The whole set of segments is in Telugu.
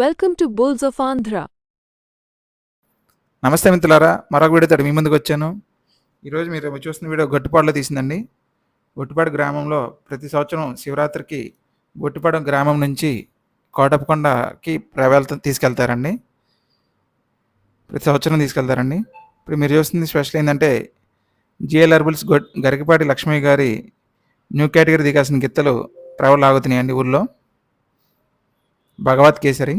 Welcome to bulls of Andhra నమస్తే మిత్రులారా మరొక వీడియోతో మీ ముందుకు వచ్చాను. ఈరోజు మీరు చూస్తున్న వీడియో గొట్టుపాడులో తీసిందండి. గొట్టుపాడు గ్రామంలో ప్రతి సంవత్సరం శివరాత్రికి గొట్టుపాడు గ్రామం నుంచి కోటపకొండకి ప్రవేళ తీసుకెళ్తారండి. ప్రతి సంవత్సరం తీసుకెళ్తారండి. ఇప్పుడు మీరు చూస్తుంది స్పెషల్ ఏంటంటే జిఎల్ అర్బుల్స్ గొ గరికపాటి లక్ష్మయ్య గారి న్యూ కేటగిరీ దిగాల్సిన గిత్తలు ట్రావెల్ ఆగుతున్నాయండి ఊళ్ళో భగవత్ కేసరి.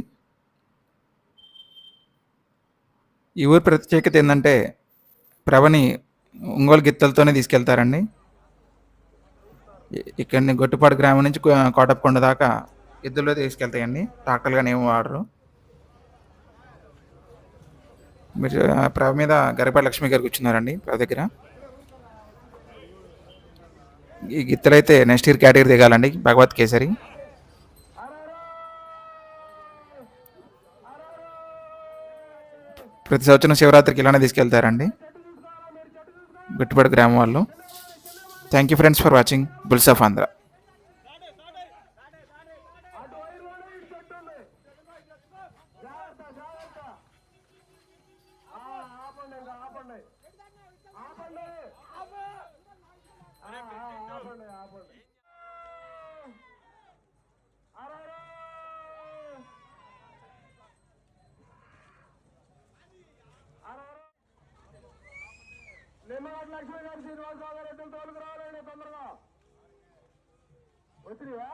ఈ ఊరి ప్రత్యేకత ఏంటంటే ప్రభని ఒంగోలు గిత్తలతోనే తీసుకెళ్తారండి. ఇక్కడిని గొట్టుపాడు గ్రామం నుంచి కోటప్పకొండ దాకా ఎద్దుల్లో తీసుకెళ్తాయండి. ట్రాక్టర్లు కానీ ఏమి వాడరు. మీరు ఆ, ప్రభ మీద గరిపాటి లక్ష్మి గారు కూర్చున్నారండి ప్రభ దగ్గర. ఈ గిత్తలైతే నెక్స్ట్ ఇయర్ కేటగిరీ దిగాలండి భగవత్ కేసరి. ప్రతి సంవత్సరం శివరాత్రికి ఇలానే తీసుకెళ్తారండి గుట్టుపడి గ్రామం వాళ్ళు thank you friends for watching bulls of Andhra Nimmagadda Lakshmi garu Srinivasarao garu ఇద్దరు తోలుకు రావాలండి తొందరగా. వచ్చినాయా